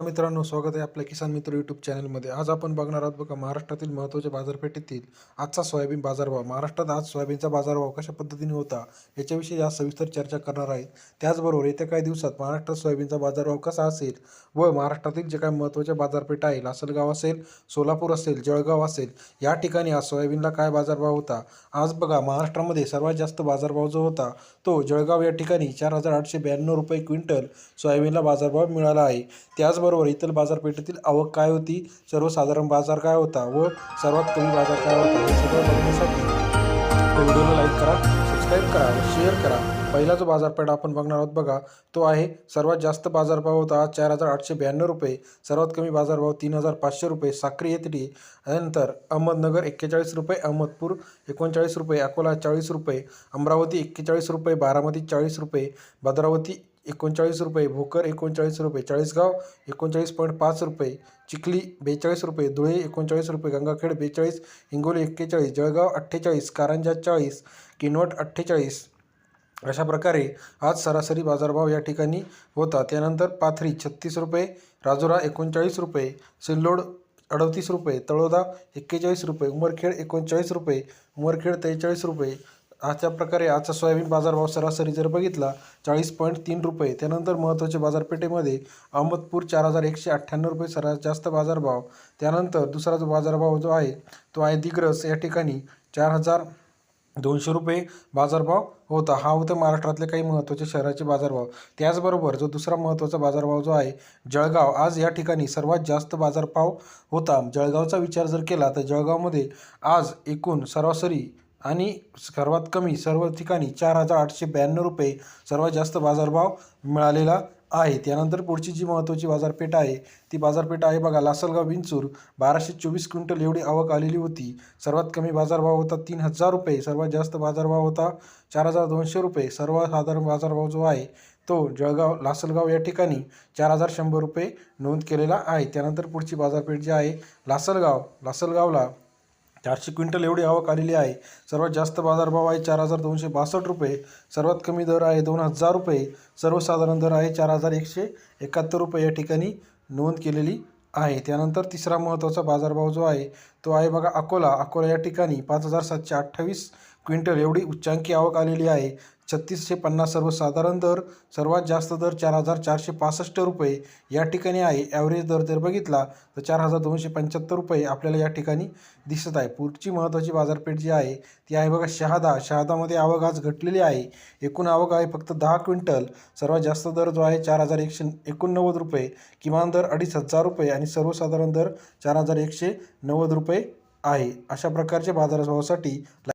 मित्रांनो स्वागत आहे आपल्या किसान मित्र यूट्यूब चॅनलमध्ये आज आपण बघणार आहोत बघा महाराष्ट्रातील महत्त्वाच्या बाजारपेठेतील आजचा सोयाबीन बाजारभाव. महाराष्ट्रात आज सोयाबीनचा बाजारभाव कशा पद्धतीने होता याच्याविषयी आज सविस्तर चर्चा करणार आहेत त्याचबरोबर येत्या काही दिवसात महाराष्ट्रात सोयाबीनचा बाजारभाव कसा असेल व महाराष्ट्रातील जे काही महत्त्वाच्या बाजारपेठा आहे लासलगाव असेल सोलापूर असेल जळगाव असेल या ठिकाणी आज सोयाबीनला काय बाजारभाव होता? आज बघा महाराष्ट्रामध्ये सर्वात जास्त बाजारभाव जो होता तो जळगाव या ठिकाणी चार हजार आठशे ब्याण्णव रुपये क्विंटल सोयाबीनला बाजारभाव मिळाला आहे. त्याचबरोबर इतर बाजारपेठेतील आवक काय होती? सर्वसाधारण बाजार काय होता व सर्वात कमी बाजार काय होता? हे सगळं बघण्यासाठी व्हिडिओला लाईक करा सबस्क्राईब करा व शेअर करा. पहिला जो बाजारपेठ आपण बघणार आहोत बघा तो आहे सर्वात जास्त बाजारभाव होता चार हजार आठशे ब्याण्णव रुपये. सर्वात कमी बाजारभाव तीन हजार पाचशे रुपये. साक्री येथडी. त्यानंतर अहमदनगर एक्केचाळीस रुपये अहमदपूर एकोणचाळीस रुपये अकोला चाळीस रुपये अमरावती एक्केचाळीस रुपये बारामती चाळीस रुपये भद्रावती एकोणचाळीस रुपये भोकर एकोणचाळीस रुपये चाळीसगाव एकोणचाळीस पॉईंट पाच रुपये चिखली बेचाळीस रुपये धुळे एकोणचाळीस रुपये गंगाखेड बेचाळीस हिंगोली एक्केचाळीस जळगाव अठ्ठेचाळीस कारंजा चाळीस किनवट अठ्ठेचाळीस. अशा प्रकारे आज सरासरी बाजारभाव या ठिकाणी होता. त्यानंतर पाथरी छत्तीस रुपये राजुरा एकोणचाळीस रुपये सिल्लोड अडतीस रुपये तळोदा एक्केचाळीस रुपये उमरखेड एकोणचाळीस रुपये उमरखेड त्रेचाळीस रुपये अशा प्रकारे आजचा सोयाबीन बाजारभाव सरासरी जर बघितला चाळीस पॉईंट तीन रुपये. त्यानंतर महत्त्वाच्या बाजारपेठेमध्ये अहमदपूर चार हजार एकशे अठ्ठ्याण्णव रुपये सर्वात जास्त बाजारभाव. त्यानंतर दुसरा जो बाजारभाव जो आहे तो आहे दिग्रस. या ठिकाणी चार हजार दोनशे रुपये बाजारभाव होता. हा होता महाराष्ट्रातले काही महत्त्वाचे शहराचे बाजारभाव. त्याचबरोबर जो दुसरा महत्त्वाचा बाजारभाव जो आहे जळगाव. आज या ठिकाणी सर्वात जास्त बाजारभाव होता. जळगावचा विचार जर केला तर जळगावमध्ये आज एकूण सरासरी आणि सर्वात कमी सर्व ठिकाणी चार हजार आठशे ब्याण्णव रुपये सर्वात जास्त बाजारभाव मिळालेला आहे. त्यानंतर पुढची जी महत्त्वाची बाजारपेठ आहे ती बाजारपेठ आहे बघा लासलगाव विंचूर. बाराशे चोवीस क्विंटल एवढी आवक आलेली होती. सर्वात कमी बाजारभाव होता तीन हजार रुपये सर्वात जास्त बाजारभाव होता चार हजार दोनशे रुपये. सर्वसाधारण बाजारभाव जो आहे तो जळगाव लासलगाव या ठिकाणी चार हजार शंभर रुपये नोंद केलेला आहे. त्यानंतर पुढची बाजारपेठ जी आहे लासलगाव. लासलगावला चारशे क्विंटल एवढी आवक आलेली आहे. सर्वात जास्त बाजारभाव आहे चार हजार दोनशे बासष्ट रुपये. सर्वात कमी दर आहे दोन हजार रुपये. सर्वसाधारण दर आहे चार हजार एकशे एकाहत्तर रुपये या ठिकाणी नोंद केलेली आहे. त्यानंतर तिसरा महत्त्वाचा बाजारभाव जो आहे तो आहे बघा अकोला. अकोला या ठिकाणी पाच हजार सातशे अठ्ठावीस क्विंटल एवढी उच्चांकी आवक आलेली आहे. छत्तीसशे पन्नास सर्वसाधारण दर सर्वात जास्त दर चार हजार चारशे पासष्ट रुपये या ठिकाणी आहे. ॲव्हरेज दर जर बघितला तर चार हजार दोनशे पंच्याहत्तर रुपये आपल्याला या ठिकाणी दिसत आहे. पुढची महत्त्वाची बाजारपेठ जी आहे ती आहे बघा शहादा. शहादामध्ये आवक आज घटलेली आहे. एकूण आवक आहे फक्त दहा क्विंटल. सर्वात जास्त दर जो आहे चार हजार एकशे एकोणनव्वद रुपये. किमान दर अडीच हजार रुपये आणि सर्वसाधारण दर चार हजार एकशे नव्वद रुपये आहे. अशा प्रकारच्या बाजारभावासाठी